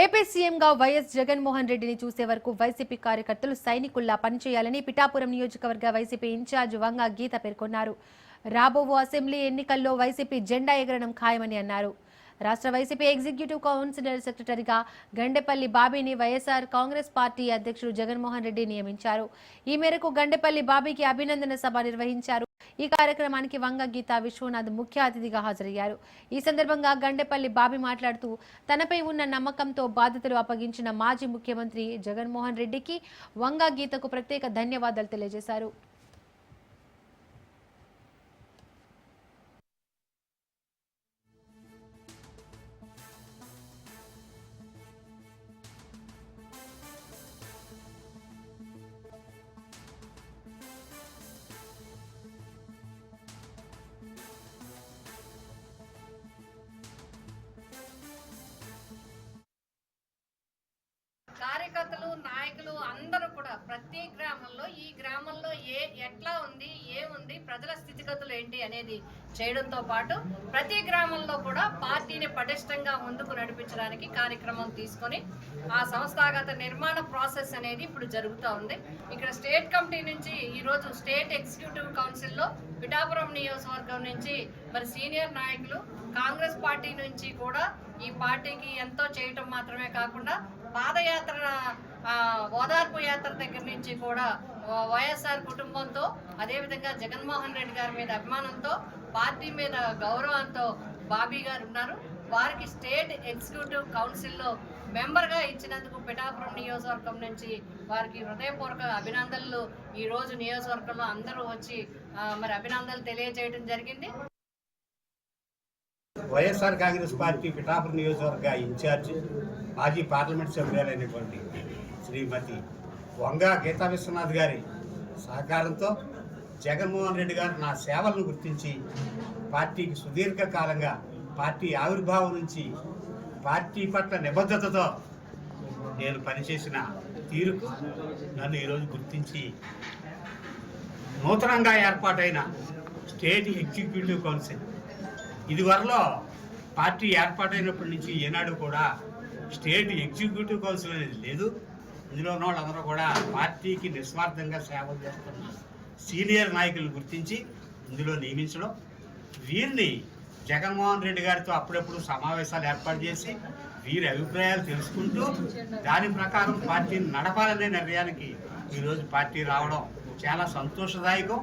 AP సీఎంగా YS Jaganmohan రెడ్డిని చూసే వరకు వైసీపీ కార్యకర్తలు సైనికుల్లా పనిచేయాలని పిఠాపురం నియోజకవర్గ వైసీపీ ఇన్ఛార్జ్ వంగ గీత పేర్కొన్నారు. రాబోవు అసెంబ్లీ ఎన్నికల్లో వైసీపీ జెండా ఎగరడం ఖాయమని అన్నారు. రాష్ట్ర వైసీపీ ఎగ్జిక్యూటివ్ కౌన్సిలర్ సెక్రటరీగా గండెపల్లి బాబీని వైఎస్ఆర్ కాంగ్రెస్ పార్టీ అధ్యక్షుడు జగన్మోహన్ రెడ్డి నియమించారు. ఈ మేరకు గండెపల్లి బాబీకి అభినందన సభ నిర్వహించారు. ఈ కార్యక్రమానికి వంగ గీత విశ్వనాథ్ ముఖ్య అతిథిగా హాజరయ్యారు. ఈ సందర్భంగా గండెపల్లి బాబీ మాట్లాడుతూ తనపై ఉన్న నమ్మకంతో బాధ్యతలు అప్పగించిన మాజీ ముఖ్యమంత్రి జగన్మోహన్ రెడ్డికి వంగ గీతకు ప్రత్యేక ధన్యవాదాలు తెలియజేశారు. నాయకులు అందరూ కూడా ప్రతి గ్రామంలో ఈ గ్రామంలో ఏ ఎట్లా ఉంది ఏముంది ప్రజల స్థితిగతులు ఏంటి అనేది చేయడంతో పాటు ప్రతి గ్రామంలో కూడా పార్టీని పటిష్టంగా ముందుకు నడిపించడానికి కార్యక్రమం తీసుకొని ఆ సంస్థాగత నిర్మాణ ప్రాసెస్ అనేది ఇప్పుడు జరుగుతూ ఉంది. ఇక్కడ స్టేట్ కమిటీ నుంచి ఈరోజు స్టేట్ ఎగ్జిక్యూటివ్ కౌన్సిల్లో పిఠాపురం నియోజకవర్గం నుంచి మరి సీనియర్ నాయకులు కాంగ్రెస్ పార్టీ నుంచి కూడా ఈ పార్టీకి ఎంతో చేయటం మాత్రమే కాకుండా పాదయాత్ర ఓదార్పు యాత్ర దగ్గర నుంచి కూడా వైఎస్ఆర్ కుటుంబంతో అదేవిధంగా జగన్మోహన్ రెడ్డి గారి మీద అభిమానంతో పార్టీ మీద గౌరవంతో బాబీ గారు ఉన్నారు. వారికి స్టేట్ ఎగ్జిక్యూటివ్ కౌన్సిల్లో మెంబర్గా ఇచ్చినందుకు పిఠాపురం నియోజకవర్గం నుంచి వారికి హృదయపూర్వక అభినందనలు. ఈరోజు నియోజకవర్గంలో అందరూ వచ్చి మరి అభినందనలు తెలియజేయడం జరిగింది. వైఎస్ఆర్ కాంగ్రెస్ పార్టీ పిఠాపురం నియోజకవర్గ ఇన్ఛార్జ్ మాజీ పార్లమెంట్ సభ్యురాలైనటువంటి శ్రీమతి వంగ గీతా విశ్వనాథ్ గారి సహకారంతో జగన్మోహన్ రెడ్డి గారు నా సేవలను గుర్తించి పార్టీకి సుదీర్ఘకాలంగా పార్టీ ఆవిర్భావం నుంచి పార్టీ పట్ల నిబద్ధతతో నేను పనిచేసిన తీరుకు నన్ను ఈరోజు గుర్తించి నూతనంగా ఏర్పాటైన స్టేట్ ఎగ్జిక్యూటివ్ కౌన్సిల్ ఇదివరలో పార్టీ ఏర్పాటైనప్పటి నుంచి ఏనాడు కూడా స్టేట్ ఎగ్జిక్యూటివ్ కౌన్సిల్ అనేది లేదు. ఇందులో ఉన్న వాళ్ళందరూ కూడా పార్టీకి నిస్వార్థంగా సేవలు చేస్తున్న సీనియర్ నాయకులను గుర్తించి ఇందులో నియమించడం. వీరిని జగన్మోహన్ రెడ్డి గారితో అప్పుడప్పుడు సమావేశాలు ఏర్పాటు చేసి వీరి అభిప్రాయాలు తెలుసుకుంటూ దాని ప్రకారం పార్టీని నడపాలనే నిర్ణయానికి ఈరోజు పార్టీ రావడం చాలా సంతోషదాయకం.